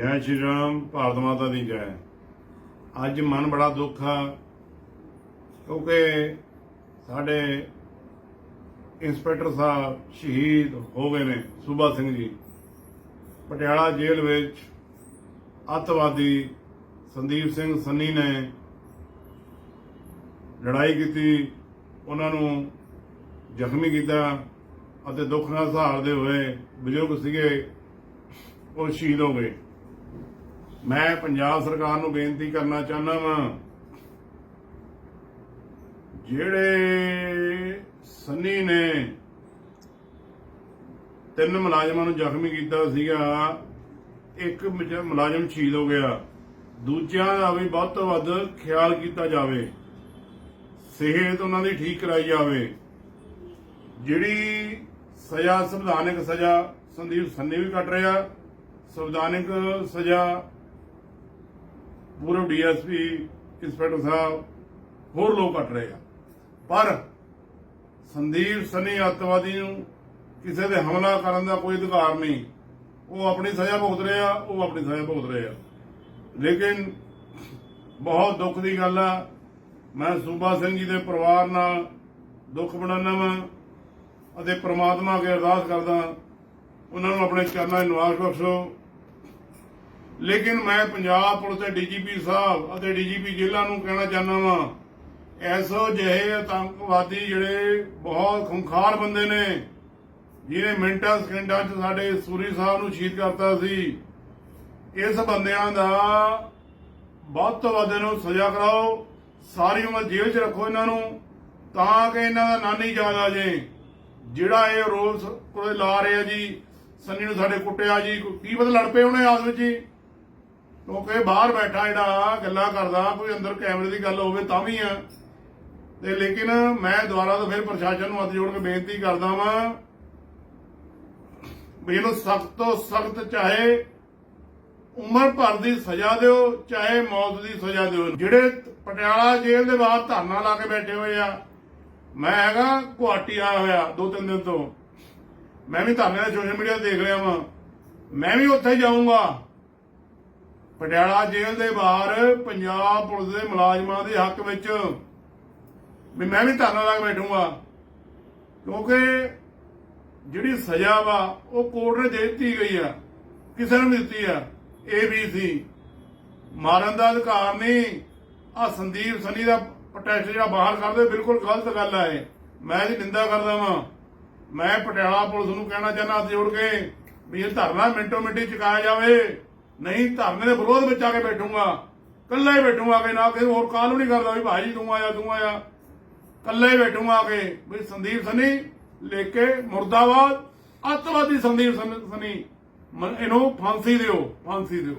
ਜੈ ਸ਼੍ਰੀ ਰਾਮ, ਭਾਰਤ ਮਾਤਾ ਦੀ ਜੈ। ਅੱਜ ਮਨ ਬੜਾ ਦੁੱਖ ਆ, ਕਿਉਂਕਿ ਸਾਡੇ ਇੰਸਪੈਕਟਰ ਸਾਹਿਬ ਸ਼ਹੀਦ ਹੋ ਗਏ ਨੇ, ਸੂਬਾ ਸਿੰਘ ਜੀ। ਪਟਿਆਲਾ ਜੇਲ੍ਹ ਵਿੱਚ ਅੱਤਵਾਦੀ ਸੰਦੀਪ ਸਿੰਘ ਸੰਨੀ ਨੇ ਲੜਾਈ ਕੀਤੀ, ਉਹਨਾਂ ਨੂੰ ਜ਼ਖਮੀ ਕੀਤਾ ਅਤੇ ਦੁੱਖ ਨਾਲ ਸਹਾਰਦੇ ਹੋਏ ਬਜ਼ੁਰਗ ਸੀਗੇ, ਉਹ ਸ਼ਹੀਦ ਹੋ ਗਏ। ਮੈਂ ਪੰਜਾਬ ਸਰਕਾਰ ਨੂੰ ਬੇਨਤੀ ਕਰਨਾ ਚਾਹੁੰਦਾ ਵਾਂ, ਜਿਹੜੇ ਸੰਨੀ ਨੇ ਤਿੰਨ ਮੁਲਾਜ਼ਮਾਂ ਨੂੰ ਜ਼ਖਮੀ ਕੀਤਾ ਸੀਗਾ, ਇੱਕ ਮੁਲਾਜ਼ਮ ਸ਼ਹੀਦ ਹੋ ਗਿਆ, ਦੂਜਿਆਂ ਦਾ ਵੀ ਵੱਧ ਤੋਂ ਵੱਧ ਖਿਆਲ ਕੀਤਾ ਜਾਵੇ, ਸਿਹਤ ਉਹਨਾਂ ਦੀ ਠੀਕ ਕਰਾਈ ਜਾਵੇ। ਜਿਹੜੀ ਸਜ਼ਾ, ਸੰਵਿਧਾਨਕ ਸਜ਼ਾ ਸੰਦੀਪ ਸੰਨੀ ਵੀ ਕੱਟ ਰਿਹਾ, ਸੰਵਿਧਾਨਕ ਸਜ਼ਾ ਪੂਰਵ ਡੀਐਸਪੀ ਇੰਸਪੈਕਟਰ ਸਾਹਿਬ ਹੋਰ ਲੋਕ ਕੱਟ ਰਹੇ ਆ। ਪਰ ਸੰਦੀਪ ਸਨੀ ਅੱਤਵਾਦੀ ਨੂੰ ਕਿਸੇ ਦੇ ਹਮਲਾ ਕਰਨ ਦਾ ਕੋਈ ਅਧਿਕਾਰ ਨਹੀਂ। ਉਹ ਆਪਣੀ ਸਜ਼ਾ ਭੁਗਤ ਰਹੇ ਆ, ਉਹ ਆਪਣੀ ਸਜ਼ਾ ਭੁਗਤ ਰਹੇ ਆ। ਲੇਕਿਨ ਬਹੁਤ ਦੁੱਖ ਦੀ ਗੱਲ ਆ। ਮੈਂ ਸੂਬਾ ਸਿੰਘ ਜੀ ਦੇ ਪਰਿਵਾਰ ਨਾਲ ਦੁੱਖ ਬਣਾਉਣਾ ਵਾਂ ਅਤੇ ਪ੍ਰਮਾਤਮਾ ਅੱਗੇ ਅਰਦਾਸ ਕਰਦਾ। ਉਹਨਾਂ ਨੂੰ ਆਪਣੇ ਚਰਨਾਂ 'ਚ ਨਿਵਾਸ ਬਖਸ਼ੋ। ਲੇਕਿਨ ਮੈਂ ਪੰਜਾਬ ਪੁਲਿਸ ਦੇ ਡੀਜੀਪੀ ਸਾਹਿਬ ਅਤੇ ਡੀਜੀਪੀ ਜ਼ਿਲ੍ਹਾ ਨੂੰ ਕਹਿਣਾ ਚਾਹੁੰਦਾ ਵਾਂ, ਐਸੋ ਜਿਹੇ ਆਤੰਕਵਾਦੀ ਜਿਹੜੇ ਬਹੁਤ ਖੁੰਖਾਰ ਬੰਦੇ ਨੇ, ਜਿਹਨੇ ਮਿੰਟਾਂ, ਸਕਿੰਟਾਂ 'ਚ ਸਾਡੇ ਸੂਰੀ ਸਾਹਿਬ ਨੂੰ ਸ਼ਹੀਦ ਕਰਤਾ ਸੀ, ਇਸ ਬੰਦਿਆਂ ਦਾ ਵੱਧ ਤੋਂ ਵੱਧ ਨੂੰ ਸਜ਼ਾ ਕਰਾਓ, ਸਾਰੀ ਉਮਰ ਜੇਲ੍ਹ 'ਚ ਰੱਖੋ ਇਹਨਾਂ ਨੂੰ, ਤਾਂ ਕਿ ਇਹਨਾਂ ਦਾ ਨਾਨੀ ਯਾਦ ਆ ਜੇ। ਜਿਹੜਾ ਇਹ ਰੋਜ਼ ਕੋਲੇ ਲਾ ਰਿਹਾ ਜੀ, ਸੰਨੀ ਨੂੰ ਸਾਡੇ ਕੁੱਟਿਆ ਜੀ, ਕੀ ਪਤਾ ਲੜ ਪਏ ਉਹਨੇ ਆਸ ਵਿੱਚ ਹੀ ਕਿਉਂਕਿ ਬਾਹਰ ਬੈਠਾ ਜਿਹੜਾ ਗੱਲਾਂ ਕਰਦਾ, ਕੋਈ ਅੰਦਰ ਕੈਮਰੇ ਦੀ ਗੱਲ ਹੋਵੇ ਤਾਂ ਵੀ ਆ। ਤੇ ਲੇਕਿਨ ਮੈਂ ਦੁਬਾਰਾ ਤੋਂ ਫਿਰ ਪ੍ਰਸ਼ਾਸਨ ਨੂੰ ਹੱਥ ਜੋੜ ਕੇ ਬੇਨਤੀ ਕਰਦਾ ਵਾਂ ਵੀ ਇਹਨੂੰ ਸਖਤ ਤੋਂ ਸਖਤ ਚਾਹੇ ਉਮਰ ਭਰ ਦੀ ਸਜ਼ਾ ਦਿਓ, ਚਾਹੇ ਮੌਤ ਦੀ ਸਜ਼ਾ ਦਿਓ। ਜਿਹੜੇ ਪਟਿਆਲਾ ਜੇਲ੍ਹ ਦੇ ਬਾਹਰ ਧਰਨਾ ਲਾ ਕੇ ਬੈਠੇ ਹੋਏ ਆ, ਮੈਂ ਹੈਗਾ ਗੁਹਾਟੀ ਆਇਆ ਹੋਇਆ ਦੋ ਤਿੰਨ ਦਿਨ ਤੋਂ। ਮੈਂ ਵੀ ਧਰਨੇ ਦਾ ਸੋਸ਼ਲ ਮੀਡੀਆ ਦੇਖ ਰਿਹਾ ਵਾਂ। ਮੈਂ ਵੀ ਉੱਥੇ ਜਾਊਂਗਾ। ਪਟਿਆਲਾ ਜੇਲ੍ਹ ਦੇ ਬਾਹਰ ਪੰਜਾਬ ਪੁਲਿਸ ਦੇ ਮੁਲਾਜ਼ਮਾਂ ਦੇ ਹੱਕ ਵਿੱਚ ਵੀ ਮੈਂ ਵੀ ਧਰਨਾ ਲਾ ਕੇ ਬੈਠੂੰਗਾ। ਕਿਉਂਕਿ ਜਿਹੜੀ ਸਜ਼ਾ ਵਾ, ਉਹ ਕੋਰਟ ਨੇ ਦੇ ਦਿੱਤੀ ਗਈ ਆ। ਕਿਸੇ ਨੂੰ ਦਿੱਤੀ ਆ। ਏ ਬੀ ਸੀ ਮਾਰਨ ਦਾ ਅਧਿਕਾਰ ਨਹੀਂ ਆ ਸੰਦੀਪ ਸਨੀ ਦਾ ਪ੍ਰੋਟੈਸਟ ਜਿਹੜਾ ਬਾਹਰ ਕਰਦੇ, ਬਿਲਕੁਲ ਗਲਤ ਗੱਲ ਆ ਇਹ। ਮੈਂ ਇਹਦੀ ਨਿੰਦਾ ਕਰਦਾ ਵਾਂ। ਮੈਂ ਪਟਿਆਲਾ ਪੁਲਿਸ ਨੂੰ ਕਹਿਣਾ ਚਾਹੁੰਦਾ ਹੱਥ ਜੋੜ ਕੇ ਵੀ ਇਹ ਧਰਨਾ ਮਿੰਟੋ ਮਿੰਟੀ ਚੁਕਾਇਆ ਜਾਵੇ। ਨਹੀਂ ਧਰਨੇ ਦੇ ਵਿਰੋਧ ਵਿੱਚ ਆ ਕੇ ਬੈਠੂਗਾ। ਕੱਲਾ ਹੀ ਬੈਠੂਗਾ ਕਿ ਨਾ ਕਿਸੇ ਹੋਰ ਕਾਲ ਵੀ ਨਹੀਂ ਕਰਦਾ ਵੀ ਭਾਜੀ ਤੂੰ ਆਇਆ ਤੂੰ ਆਇਆ। ਕੱਲਾ ਹੀ ਬੈਠੂਗਾ ਆ ਕੇ, ਵੀ ਸੰਦੀਪ ਸਨੀ ਲੈ ਕੇ ਮੁਰਦਾਬਾਦ ਅੱਤਵਾਦੀ ਸੰਦੀਪ ਸਨੀ। ਇਹਨੂੰ ਫਾਂਸੀ ਦਿਓ ਫਾਂਸੀ ਦਿਓ।